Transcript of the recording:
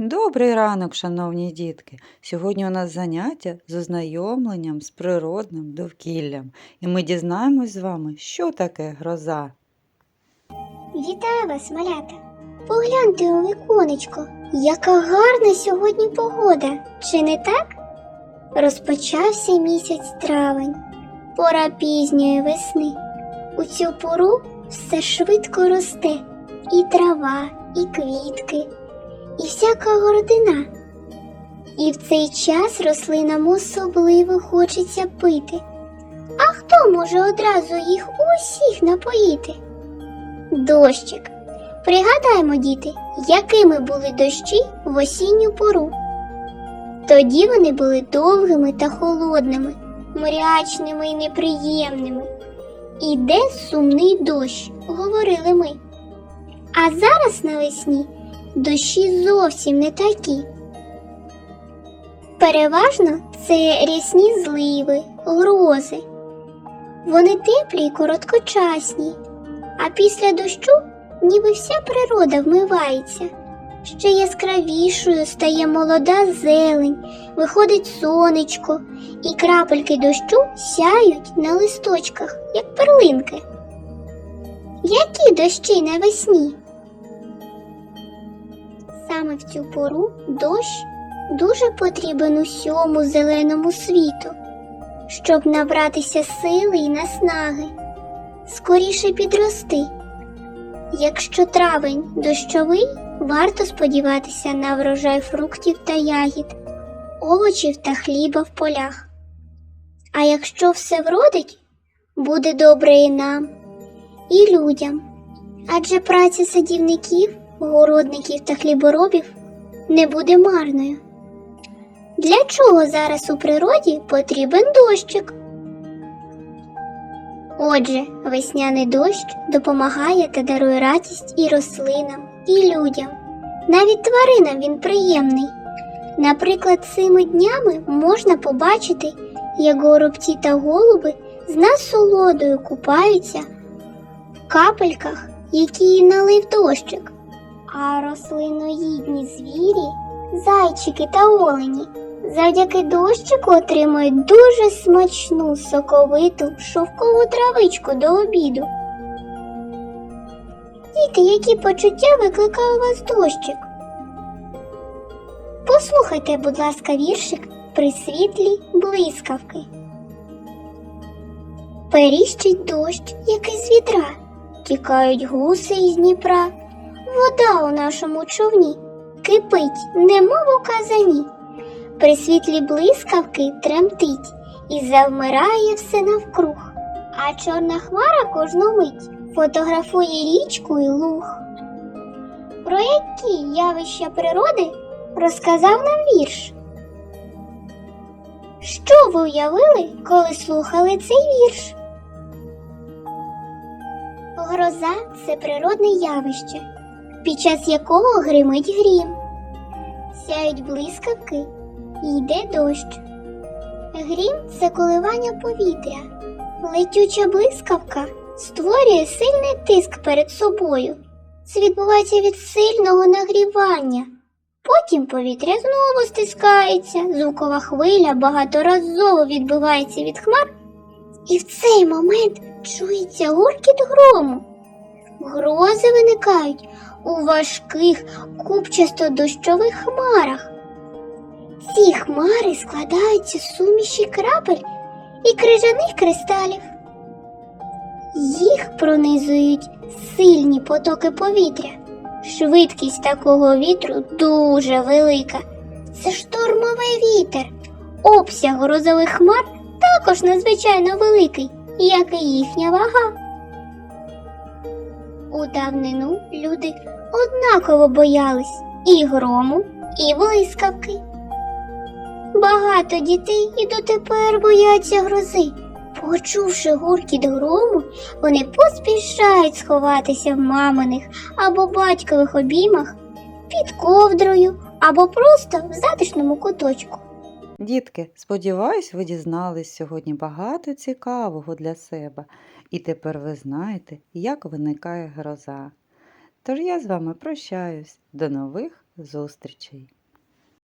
Добрий ранок, шановні дітки! Сьогодні у нас заняття з ознайомленням з природним довкіллям, і ми дізнаємось з вами, що таке гроза. Вітаю вас, малята! Погляньте у віконечко, яка гарна сьогодні погода, чи не так? Розпочався місяць травень, пора пізньої весни. У цю пору все швидко росте, і трава, і квітки, і всяка городина. І в цей час рослинам особливо хочеться пити. А хто може одразу їх усіх напоїти? Дощик. Пригадаймо, діти, якими були дощі в осінню пору. Тоді вони були довгими та холодними, мрячними і неприємними. Іде сумний дощ, говорили ми. А зараз навесні дощі зовсім не такі. Переважно це рясні зливи, грози. Вони теплі й короткочасні, а після дощу ніби вся природа вмивається. Ще яскравішою стає молода зелень, виходить сонечко, і крапельки дощу сяють на листочках, як перлинки. Які дощі навесні? В цю пору дощ дуже потрібен усьому зеленому світу, щоб набратися сили і наснаги, скоріше підрости. Якщо травень дощовий, варто сподіватися на врожай фруктів та ягід, овочів та хліба в полях. А якщо все вродить, буде добре і нам, і людям. Адже праця садівників, городників та хліборобів не буде марною. Для чого зараз у природі потрібен дощик? Отже, весняний дощ допомагає та дарує радість і рослинам, і людям. Навіть тваринам він приємний. Наприклад, цими днями можна побачити, як горобці та голуби з насолодою купаються в капельках, які налив дощик. А рослиноїдні звірі, зайчики та олені завдяки дощику отримують дуже смачну соковиту шовкову травичку до обіду. Діти, які почуття викликає у вас дощик? Послухайте, будь ласка, віршик при світлі блискавки. Періщить дощ, як із вітра, тікають гуси із Дніпра. Вода у нашому човні кипить, немов у казані. При світлі блискавки тремтить і завмирає все навкруг, а чорна хмара кожну мить фотографує річку і луг. Про які явища природи розказав нам вірш? Що ви уявили, коли слухали цей вірш? Гроза це природне явище, під час якого гримить грім, сяють блискавки і йде дощ. Грім це коливання повітря. Летюча блискавка створює сильний тиск перед собою. Це відбувається від сильного нагрівання. Потім повітря знову стискається, звукова хвиля багаторазово відбивається від хмар, і в цей момент чується гуркіт грому. Грози виникають у важких купчасто дощових хмарах. Ці хмари складаються з суміші крапель і крижаних кристалів. Їх пронизують сильні потоки повітря. Швидкість такого вітру дуже велика. Це штормовий вітер. Обсяг грозових хмар також надзвичайно великий, як і їхня вага. У давнину люди однаково боялись і грому, і блискавки. Багато дітей і дотепер бояться грози. Почувши гуркіт грому, вони поспішають сховатися в маминих або батькових обіймах під ковдрою або просто в затишному куточку. Дітки, сподіваюсь, ви дізнались сьогодні багато цікавого для себе, і тепер ви знаєте, як виникає гроза. Тож я з вами прощаюсь. До нових зустрічей!